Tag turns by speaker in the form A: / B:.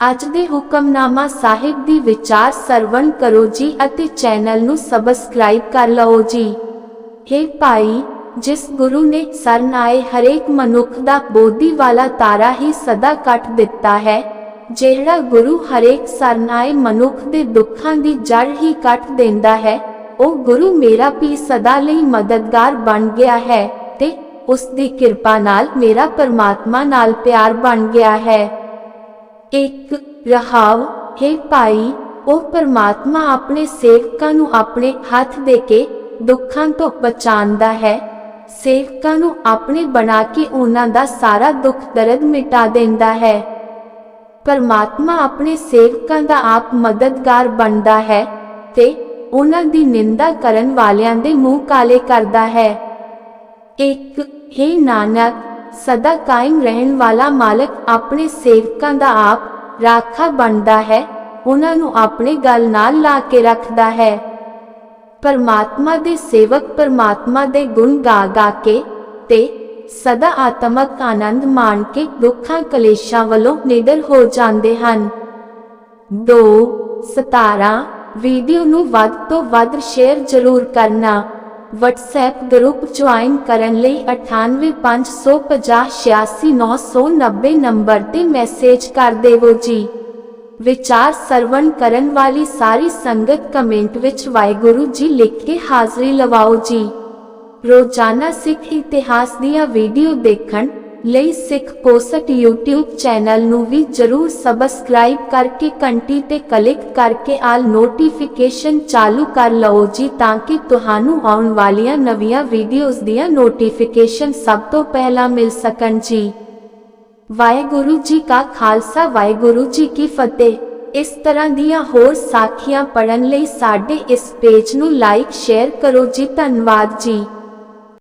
A: ਅੱਜ ਦੇ ਹੁਕਮਨਾਮਾ ਸਾਹਿਬ ਦੀ ਵਿਚਾਰ ਸਰਵਣ ਕਰੋ ਜੀ ਅਤੇ ਚੈਨਲ ਨੂੰ ਸਬਸਕ੍ਰਾਈਬ ਕਰ ਲਓ ਜੀ। हे ਭਾਈ, ਜਿਸ ਗੁਰੂ ਨੇ ਸਰਨ ਆਏ ਹਰੇਕ ਮਨੁੱਖ ਦਾ ਬੋਧੀ ਵਾਲਾ ਤਾਰਾ ਹੀ ਸਦਾ ਕੱਟ ਦਿੱਤਾ ਹੈ, ਜਿਹੜਾ ਗੁਰੂ ਹਰੇਕ ਸਰਨ ਆਏ ਮਨੁੱਖ ਦੇ ਦੁੱਖਾਂ ਦੀ ਜੜ ਹੀ ਕੱਟ ਦਿੰਦਾ ਹੈ, ਉਹ ਗੁਰੂ ਮੇਰਾ ਵੀ ਸਦਾ ਲਈ ਮਦਦਗਾਰ ਬਣ ਗਿਆ ਹੈ ਤੇ ਉਸ ਦੀ ਕਿਰਪਾ ਨਾਲ ਮੇਰਾ ਪਰਮਾਤਮਾ ਨਾਲ ਪਿਆਰ ਬਣ ਗਿਆ ਹੈ। ਇੱਕ ਰਹਾਵ ਹੈ ਭਾਈ, ਉਹ ਪਰਮਾਤਮਾ ਆਪਣੇ ਸੇਵਕਾਂ ਨੂੰ ਆਪਣੇ ਹੱਥ ਦੇ ਕੇ ਦੁੱਖਾਂ ਤੋਂ ਬਚਾਉਂਦਾ ਹੈ। ਸੇਵਕਾਂ ਨੂੰ ਆਪਣੇ ਬਣਾ ਕੇ ਉਹਨਾਂ ਦਾ ਸਾਰਾ ਦੁੱਖ ਦਰਦ ਮਿਟਾ ਦਿੰਦਾ ਹੈ। ਪਰਮਾਤਮਾ ਆਪਣੇ ਸੇਵਕਾਂ ਦਾ ਆਪ ਮਦਦਗਾਰ ਬਣਦਾ ਹੈ ਤੇ ਉਹਨਾਂ ਦੀ ਨਿੰਦਾ ਕਰਨ ਵਾਲਿਆਂ ਦੇ ਮੂੰਹ ਕਾਲੇ ਕਰਦਾ ਹੈ। ਇੱਕ, ਹੈ ਨਾਨਕ ਸਦਾ ਕਾਇਮ ਰਹਿਣ ਵਾਲਾ ਮਾਲਕ ਆਪਣੇ ਸੇਵਕਾਂ ਦਾ ਆਪ ਰਾਖਾ ਬਣਦਾ ਹੈ, ਉਹਨਾਂ ਨੂੰ ਆਪਣੇ ਗਲ ਨਾਲ ਲਾ ਕੇ ਰੱਖਦਾ ਹੈ। ਪਰਮਾਤਮਾ ਦੇ ਸੇਵਕ ਪਰਮਾਤਮਾ ਦੇ ਗੁਣ ਗਾ ਗਾ ਕੇ ਤੇ ਸਦਾ ਆਤਮਕ ਆਨੰਦ ਮਾਣ ਕੇ ਦੁੱਖਾਂ ਕਲੇਸ਼ਾਂ ਵੱਲੋਂ ਨਿਡਰ ਹੋ ਜਾਂਦੇ ਹਨ। 2 17 ਵੀਡੀਓ ਨੂੰ ਵੱਧ ਤੋਂ ਵੱਧ ਸ਼ੇਅਰ ਜ਼ਰੂਰ ਕਰਨਾ। WhatsApp ਗਰੁੱਪ ਜੁਆਇਨ ਕਰਨ ਲਈ 9855086990 ਨੰਬਰ ਤੇ ਮੈਸੇਜ ਕਰ ਦੇਵੋ ਜੀ। ਵਿਚਾਰ ਸਰਵਣ ਕਰਨ ਵਾਲੀ ਸਾਰੀ ਸੰਗਤ ਕਮੈਂਟ ਵਿੱਚ ਵਾਹਿਗੁਰੂ ਜੀ ਲਿਖ ਕੇ ਹਾਜ਼ਰੀ ਲਵਾਓ ਜੀ। ਰੋਜ਼ਾਨਾ ਸਿੱਖ ਇਤਿਹਾਸ ਦੀਆਂ ਵੀਡੀਓ ਦੇਖਣ ਲਈ ਸਿੱਖ ਪੋਸਟ YouTube ਚੈਨਲ ਨੂੰ ਵੀ ਜਰੂਰ ਸਬਸਕ੍ਰਾਈਬ ਕਰਕੇ ਘੰਟੀ ਤੇ ਕਲਿੱਕ ਕਰਕੇ ਆਲ ਨੋਟੀਫਿਕੇਸ਼ਨ ਚਾਲੂ ਕਰ ਲਓ ਜੀ ਤਾਂ ਕਿ ਤੁਹਾਨੂੰ ਆਉਣ ਵਾਲੀਆਂ ਨਵੀਆਂ ਵੀਡੀਓਜ਼ ਦੀਆਂ ਨੋਟੀਫਿਕੇਸ਼ਨ ਸਭ ਤੋਂ ਪਹਿਲਾਂ ਮਿਲ ਸਕਣ ਜੀ। ਵਾਹਿਗੁਰੂ ਜੀ ਕਾ ਖਾਲਸਾ, ਵਾਹਿਗੁਰੂ ਜੀ ਕੀ ਫਤਿਹ। ਇਸ ਤਰ੍ਹਾਂ ਦੀਆਂ ਹੋਰ ਸਾਖੀਆਂ ਪੜਨ ਲਈ ਸਾਡੇ ਇਸ ਪੇਜ ਨੂੰ ਲਾਈਕ ਸ਼ੇਅਰ ਕਰੋ ਜੀ, ਧੰਨਵਾਦ ਜੀ।